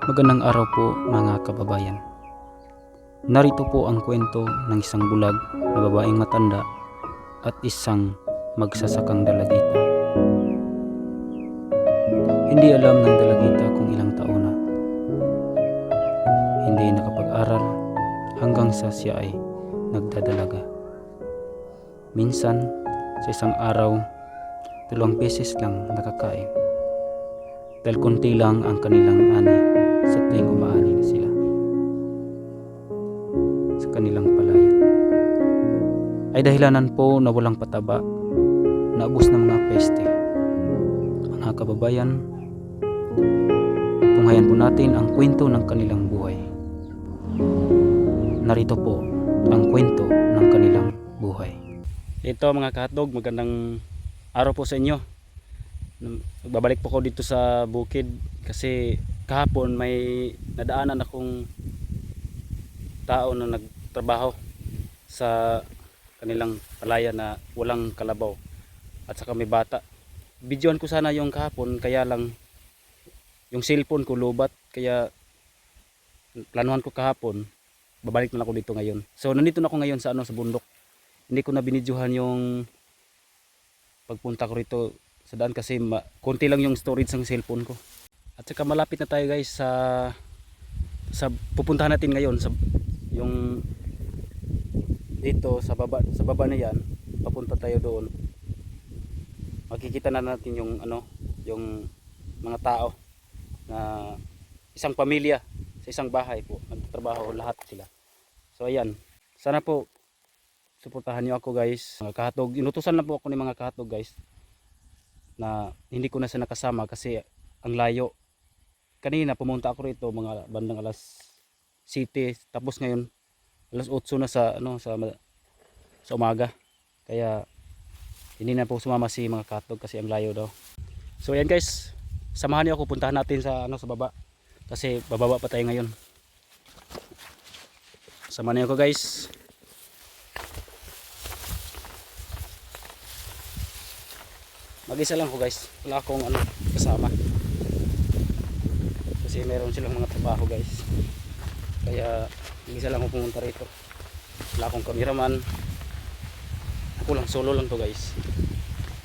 Magandang araw po mga kababayan. Narito po ang kwento ng isang bulag na babaeng matanda at isang magsasakang dalagita. Hindi alam ng dalagita kung ilang taon na. Hindi nakapag-aral hanggang sa siya ay nagdadalaga. Minsan, sa isang araw, dalawang beses lang nakakain. Dahil konti lang ang kanilang ani tuwing umaani na sila sa kanilang palayan. Ay dahilanan po na walang pataba, naubos ng mga peste. Mga kababayan, tunghayan po natin ang kwento ng kanilang buhay. Narito po ang kwento ng kanilang buhay. Ito mga kahatdog, magandang araw po sa inyo. Babalik po ko dito sa bukid kasi kahapon may nadaanan akong tao na nagtrabaho sa kanilang palaya na walang kalabaw at saka may bata. Videoan ko sana yung kahapon kaya lang yung cellphone ko lubat kaya planuhan ko kahapon babalik na ako dito ngayon. So nandito na ako ngayon sa ano sa bundok. Hindi ko na binidyohan yung pagpunta ko rito sa daan kasi konti lang yung storage ng cellphone ko. At saka malapit na tayo guys sa sa pupuntahan natin ngayon sa yung dito sa baba sa baba na yan papunta tayo doon. Makikita na natin yung ano yung mga tao na isang pamilya sa isang bahay po. Nagtatrabaho lahat sila. So ayan. Sana po suportahan niyo ako guys. Mga kahatog inutusan lang po ako ng mga kahatog guys na hindi ko na siya nakasama kasi ang layo kanina pumunta ako rito mga bandang alas 7 tapos ngayon alas 8 na sa ano sa sa umaga. Kaya hindi na po sumama si mga katog kasi ang layo daw. So ayan guys. Samahan niyo ako. Puntahan natin sa ano sa baba. Kasi bababa pa tayo ngayon. Samahan niyo ako guys. Mag-isa lang ko guys. Wala akong ano kasama kasi meron silang mga trabaho guys. Kaya mag-isa lang ako pumunta rito. Wala akong cameraman. Ako lang solo lang to guys.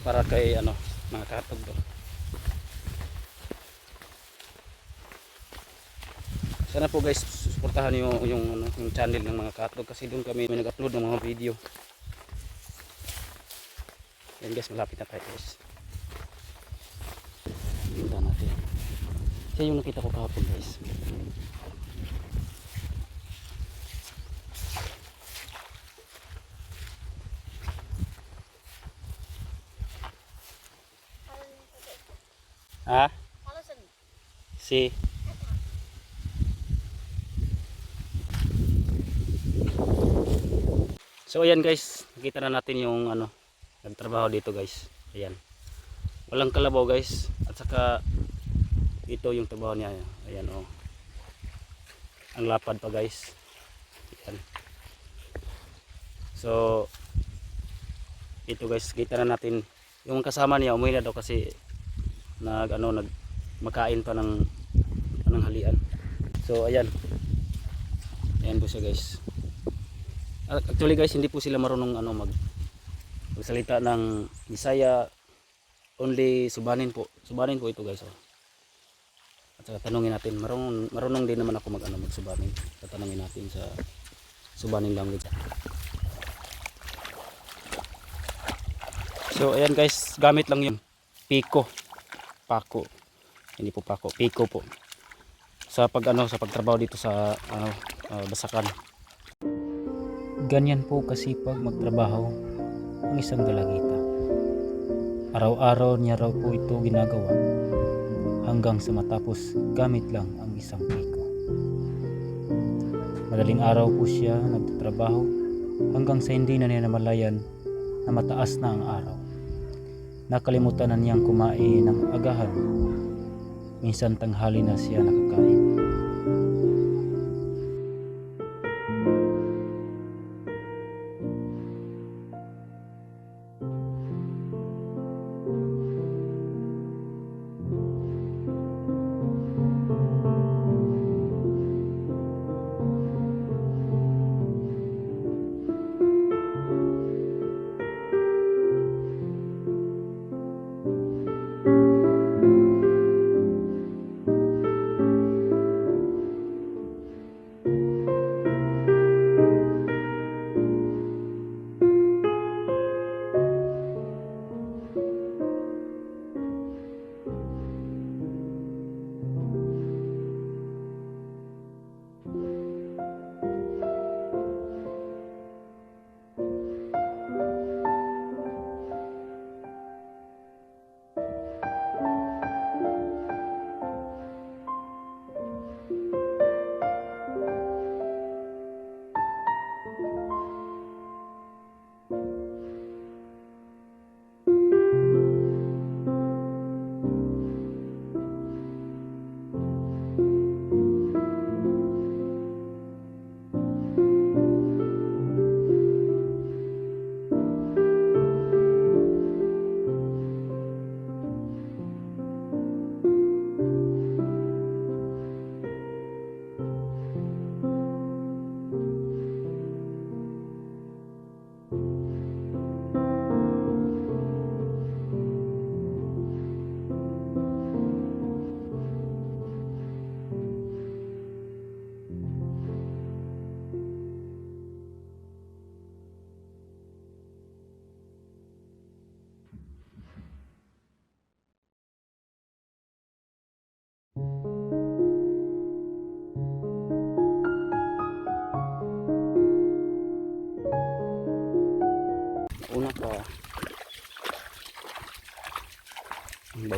Para kay ano mga katog to. Sana po guys suportahan niyo yung, ano, yung channel ng mga katog kasi doon kami nag-upload ng mga video. Yan guys malapit na tayo guys. Punta natin siya yung nakita ko kahapon guys. Ha? Si? So ayan guys. Nakita na natin yung ano nagtrabaho dito guys. Ayan. Walang kalabaw guys. At saka ito yung trabaho niya. Ayan oh. Ang lapad pa guys. Ayan. So ito guys kita na natin. Yung kasama niya umuwi na daw kasi nag ano nag makain pa ng ng halian. So ayan. Ayan po siya guys. Ah, actually guys hindi po sila marunong ano mag magsalita ng Bisaya. Only subanin po. Subanin po ito guys oh. At saka tanungin natin. Marunong, marunong din naman ako mag ano magsubanin. Tatanungin natin sa subanin language. So ayan guys gamit lang yung piko pako hindi po pako piko po. Sa pag ano sa pagtrabaho dito sa ano ah, basakan. Ganyan po kasipag magtrabaho ang isang dalagita Araw-araw niya raw po ito ginagawa hanggang sa matapos gamit lang ang isang piko. Madaling araw po siya nagtatrabaho hanggang sa hindi na niya namalayan na mataas na ang araw. Nakalimutan na niyang kumain ng agahan. Minsan tanghali na siya nakakain.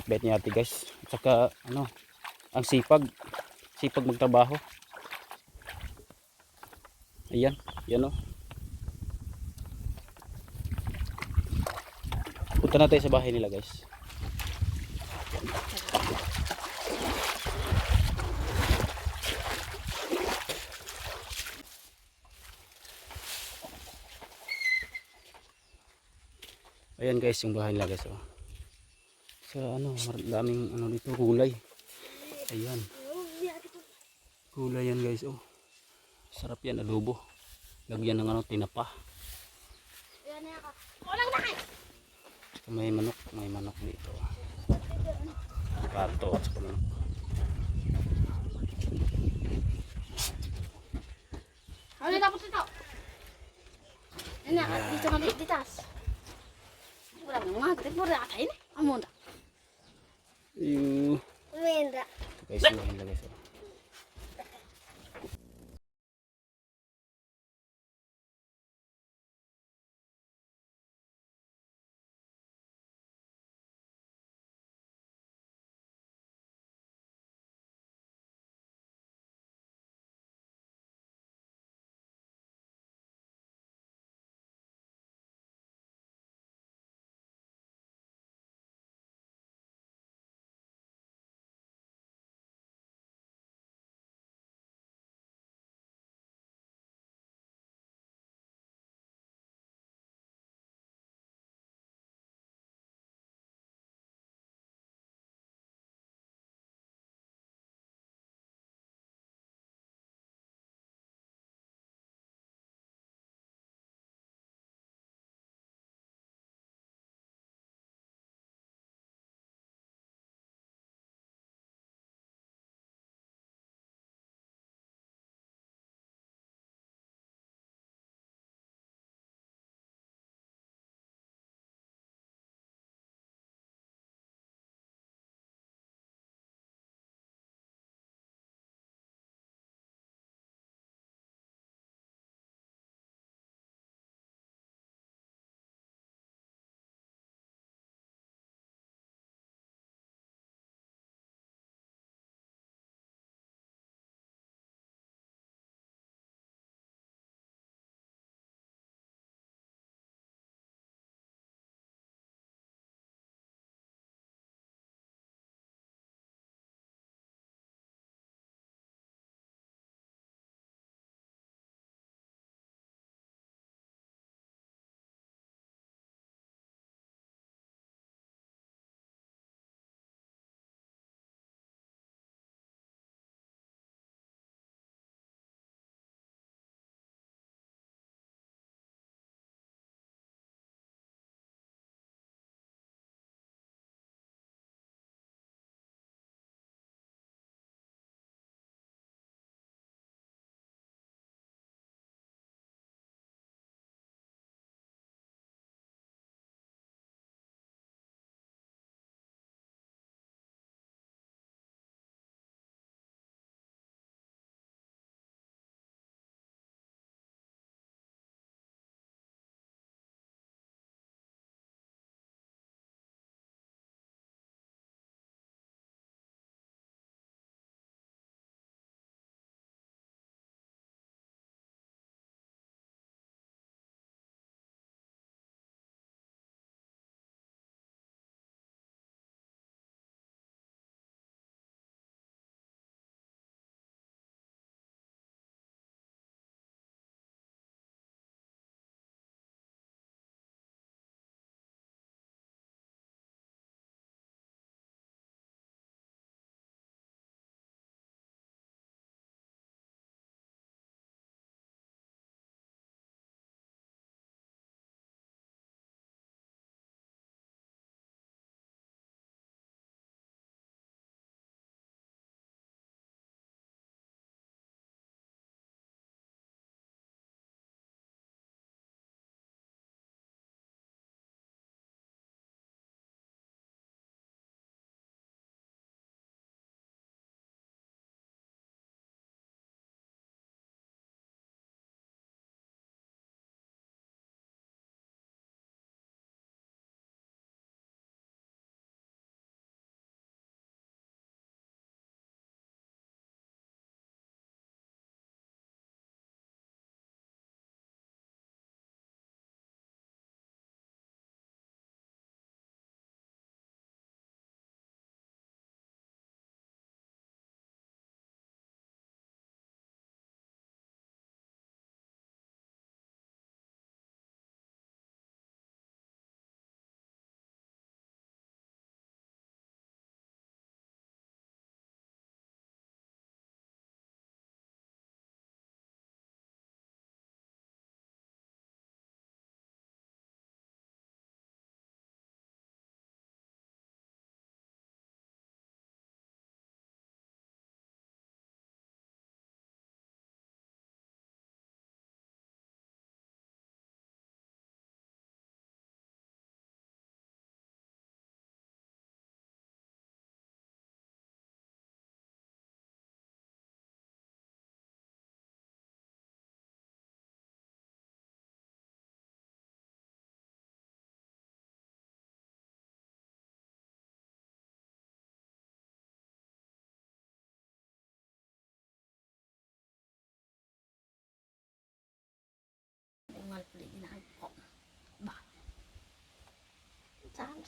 Bait-bait niya ate guys. At saka ano, ang sipag. Sipag magtrabaho. Ayan, yan o. Punta na tayo sa bahay nila guys. Ayan guys, yung bahay nila guys. Oh. Sa ano, daming ano dito, gulay. Ayan. Gulay yan guys. Oh. Sarap yan, adobo. Lagyan ng ano, tinapa. Saka may manok, may manok dito. Pato at saka manok. Ano tapos ito? Ano, dito nga dito ditas. Wala nga mga gatid mo rin atayin eh. Amo na. Guys, yung bahay nila guys. Oh.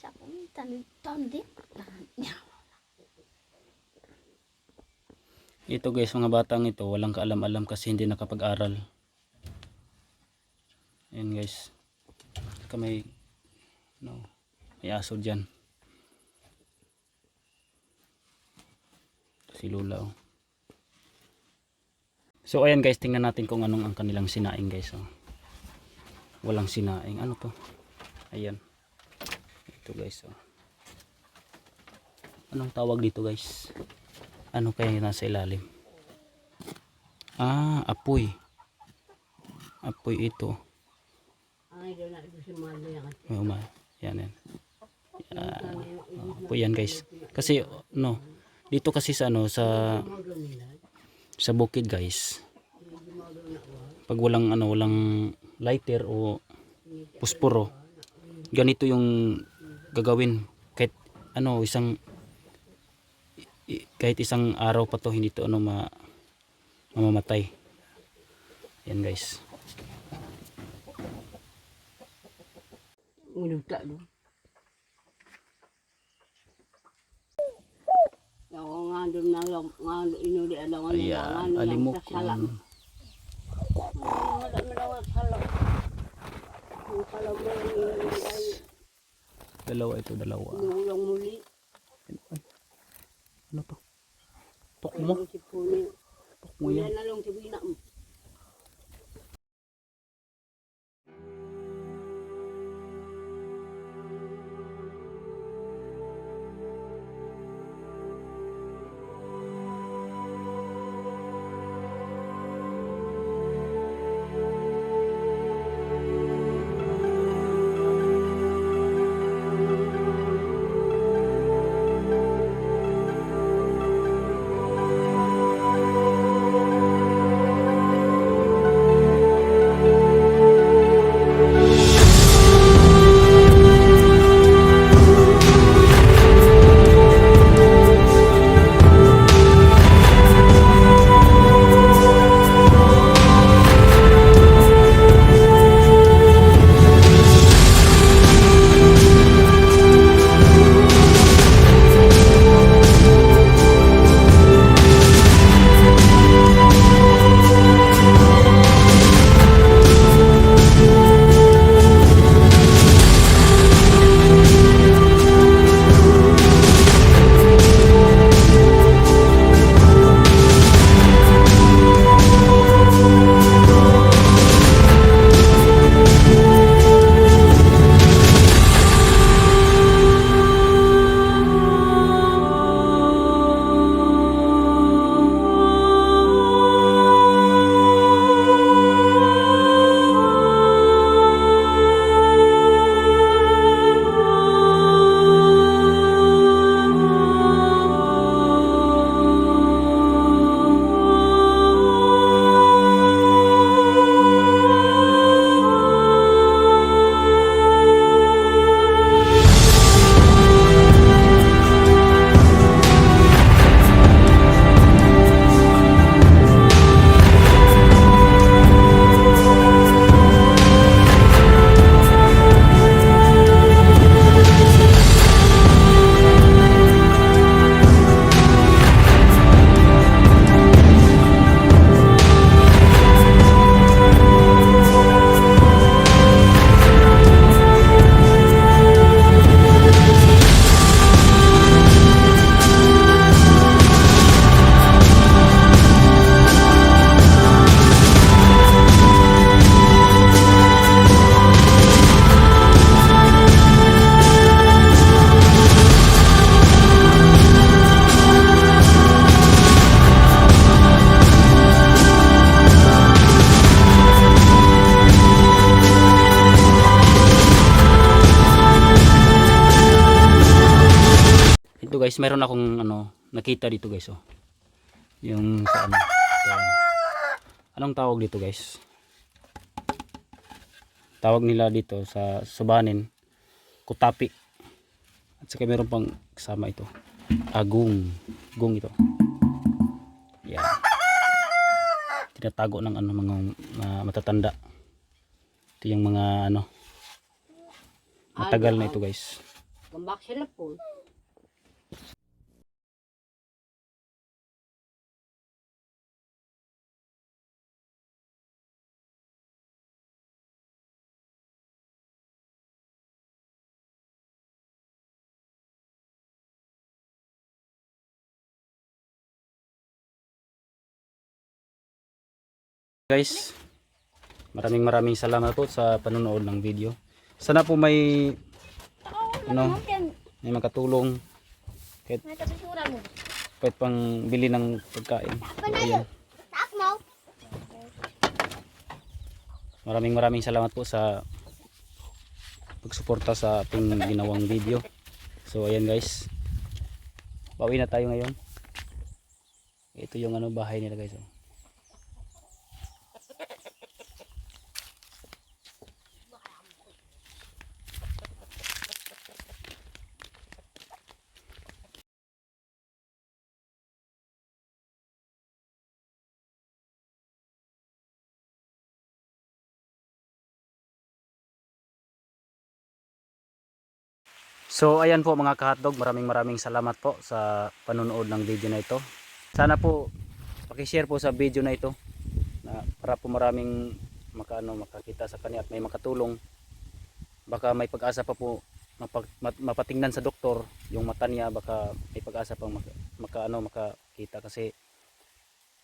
Sa akong tanin tandi. Nya. Ito guys, mga batang ito, walang kaalam-alam kasi hindi nakapag-aral. Ayan guys. Saka may, no, may aso dyan. Si Lula oh. So ayan guys, tingnan natin kung anong ang kanilang sinaing guys. Oh. Walang sinaing. Ano to? Ayan. Ito guys. Oh. Anong tawag dito guys? Ano kaya nasa ilalim? Ah, apoy. Apoy ito. Ay, doon na ito si Malo yan. May uma. Yan yan. Yan. Oh, apoy yan guys. Kasi no, dito kasi sa ano sa sa bukid guys. Pag walang ano, walang lighter o pusporo, ganito yung gagawin kahit ano isang kahit isang araw pa to hindi to ano ma mamamatay. Yan guys. Unugta doon. Ako nga doon na lang, nga inuli alaw nga Ayan, alimok. Salam. Madami daw ang salam. Ang salam na yung inuli ay Dalawa ito, dalawa. inuulang muli. Ano to? Ang sipuni. Tukmo Muli yan. na lang sabihin na. Meron akong ano, nakita dito guys oh. Yung sa ano. Anong tawag dito guys? Tawag nila dito sa Subanin, Kutapi. At saka meron pang kasama ito. Agung. Gung ito. Yan. Tinatago ng ano mga, mga matatanda. Ito yung mga ano matagal na ito guys. Gambak sila po. Guys, maraming maraming salamat po sa panonood ng video. Sana po may ano, may makatulong mo. kahit pang bili ng pagkain. Ayan. Maraming maraming salamat po sa pagsuporta sa ating ginawang video. So ayan guys. Bawi na tayo ngayon. Ito yung ano bahay nila guys. Oh. So ayan po mga kahotdog, maraming maraming salamat po sa panonood ng video na ito. Sana po paki-share po sa video na ito na para po maraming makaano makakita sa kanya at may makatulong. Baka may pag-asa pa po mapag, mapatingnan sa doktor yung mata niya baka may pag-asa pang maka, maka- ano, makakita kasi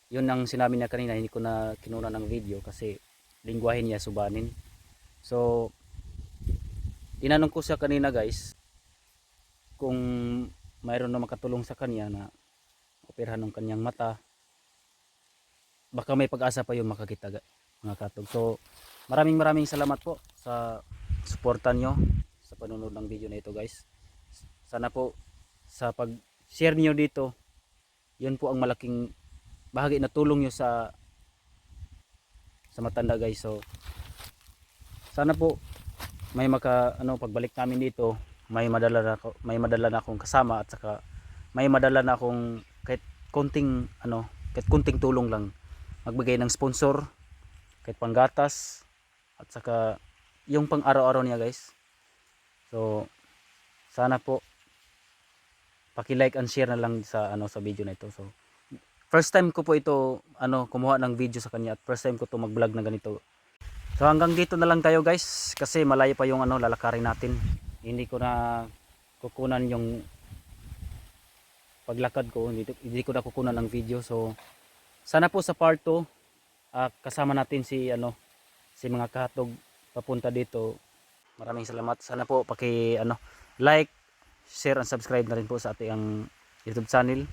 yun ang sinabi niya kanina hindi ko na kinuna ng video kasi lingwahe niya subanin. So tinanong ko siya kanina guys kung mayroon na makatulong sa kanya na operahan ng kanyang mata baka may pag-asa pa yung makakita ga- mga katog so maraming maraming salamat po sa suporta nyo sa panonood ng video na ito guys. Sana po sa pag share nyo dito yun po ang malaking bahagi na tulong nyo sa sa matanda guys. So sana po may maka ano pagbalik namin dito may madala na ako, may madala na akong kasama at saka may madala na akong kahit konting ano kahit konting tulong lang. Magbigay ng sponsor kahit panggatas at saka yung pang araw-araw niya guys. So sana po paki-like and share na lang sa ano sa video na ito. So first time ko po ito ano kumuha ng video sa kanya at first time ko to mag-vlog na ganito. So hanggang dito na lang tayo guys kasi malayo pa yung ano lalakarin natin hindi ko na kukunan yung paglakad ko. Hindi, hindi ko na kukunan ng video. So sana po sa part 2 ah, kasama natin si ano si mga kahatog papunta dito. Maraming salamat. Sana po paki ano like share and subscribe na rin po sa ating YouTube channel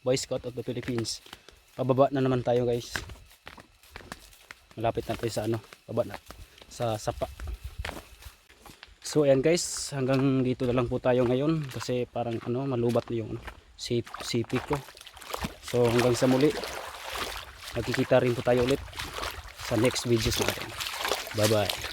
Boy Scout of the Philippines. Pababa na naman tayo guys. Malapit na tayo sa ano, baba na sa sapa. So ayan guys, hanggang dito na lang po tayo ngayon kasi parang ano, malubat na yung ano, sip, sipi ko. So hanggang sa muli, magkikita rin po tayo ulit sa next videos natin. Bye bye.